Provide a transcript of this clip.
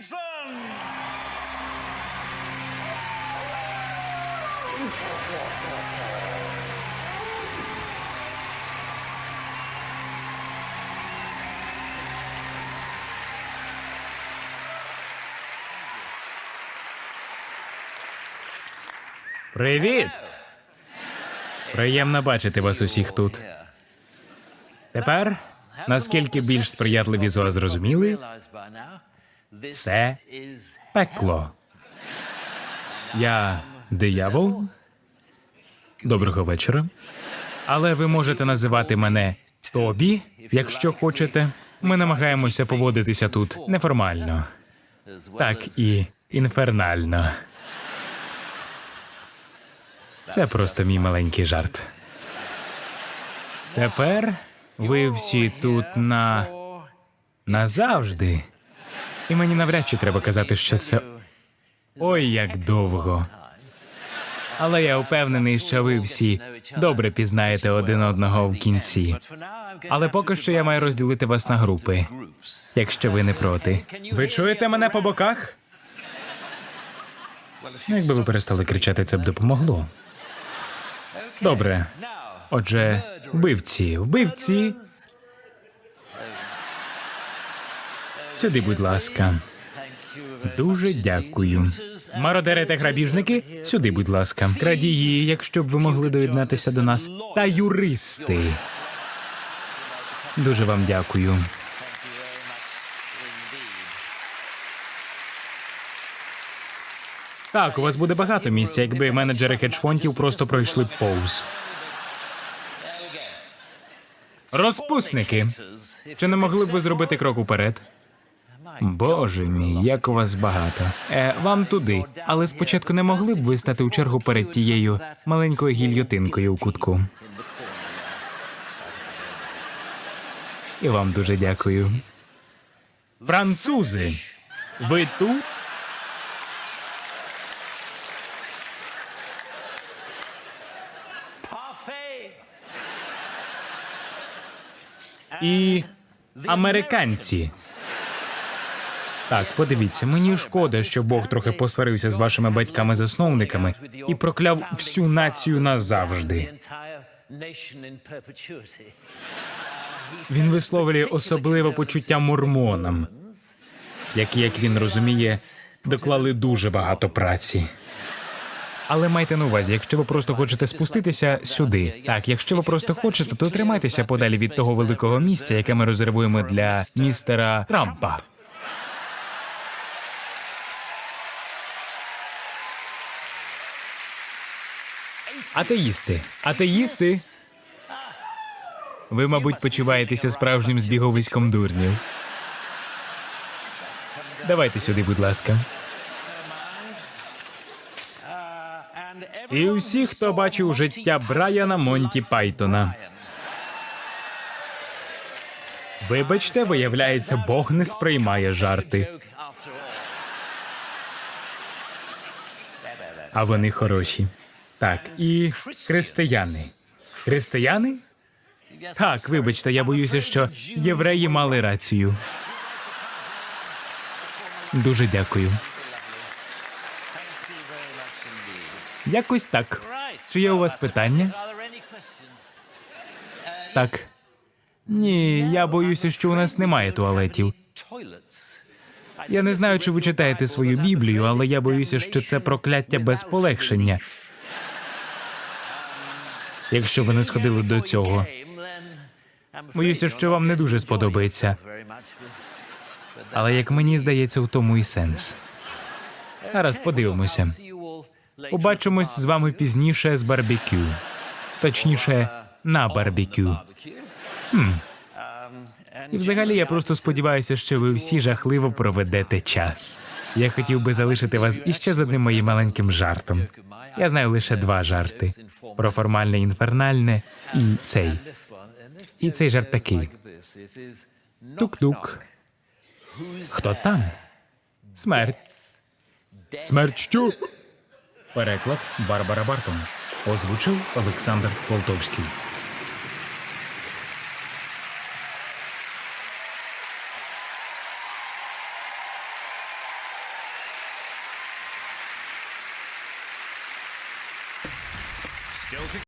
Ніксон! Привіт! Приємно бачити вас усіх тут. Тепер, наскільки більш сприятливі з вас зрозуміли, це пекло. Я диявол. Доброго вечора. Але ви можете називати мене Тобі, якщо хочете. Ми намагаємося поводитися тут неформально, так і інфернально. Це просто мій маленький жарт. Тепер ви всі тут на. назавжди. І мені навряд чи треба казати, що це. Ой, як довго. Але я впевнений, що ви всі добре пізнаєте один одного в кінці. Але поки що я маю розділити вас на групи, якщо ви не проти. Ви чуєте мене по боках? Ну, якби ви перестали кричати, це б допомогло. Добре. Отже, вбивці, вбивці. Сюди, будь ласка. Дуже дякую. Мародери та грабіжники, сюди, будь ласка. Крадії, якщо б ви могли доєднатися до нас. Та юристи. Дуже вам дякую. Так, у вас буде багато місця, якби менеджери хедж-фондів просто пройшли повз. Розпусники. Чи не могли б ви зробити крок уперед? Боже мій, як у вас багато. Е, вам туди. Але спочатку не могли б ви стати у чергу перед тією маленькою гільйотинкою у кутку. І вам дуже дякую. Французи. Ви тут? І американці. Так, подивіться, мені шкода, що Бог трохи посварився з вашими батьками-засновниками і прокляв всю націю назавжди. Він висловлює особливе почуття мормонам, які, як він розуміє, доклали дуже багато праці. Але майте на увазі, якщо ви просто хочете спуститися сюди. Так, якщо ви просто хочете, то тримайтеся подалі від того великого місця, яке ми резервуємо для містера Трампа. Атеїсти. Атеїсти. Ви, мабуть, почуваєтеся справжнім збіговиськом дурнів. Давайте сюди, будь ласка. І усі, хто бачив життя Брайана Монті Пайтона. Вибачте, виявляється, Бог не сприймає жарти. А вони хороші. Так, і християни. Християни? Так, вибачте, я боюся, що євреї мали рацію. Дуже дякую. Якось так. Чи є у вас питання? Так. Ні, я боюся, що у нас немає туалетів. Я не знаю, чи ви читаєте свою Біблію, але я боюся, що це прокляття без полегшення. Якщо ви не сходили до цього, боюся, що вам не дуже сподобається. Але як мені здається, у тому і сенс. Зараз подивимося. Побачимось з вами пізніше з барбекю. Точніше, на барбекю. Хм. І взагалі я просто сподіваюся, що ви всі жахливо проведете час. Я хотів би залишити вас іще з одним моїм маленьким жартом. Я знаю лише два жарти: про формальне інфернальне і цей. І цей жарт такий. Тук-тук. Хто там? Смерть. Смерть що? Переклад Барбара Бартон. Озвучив Олександр Полтовський. skills.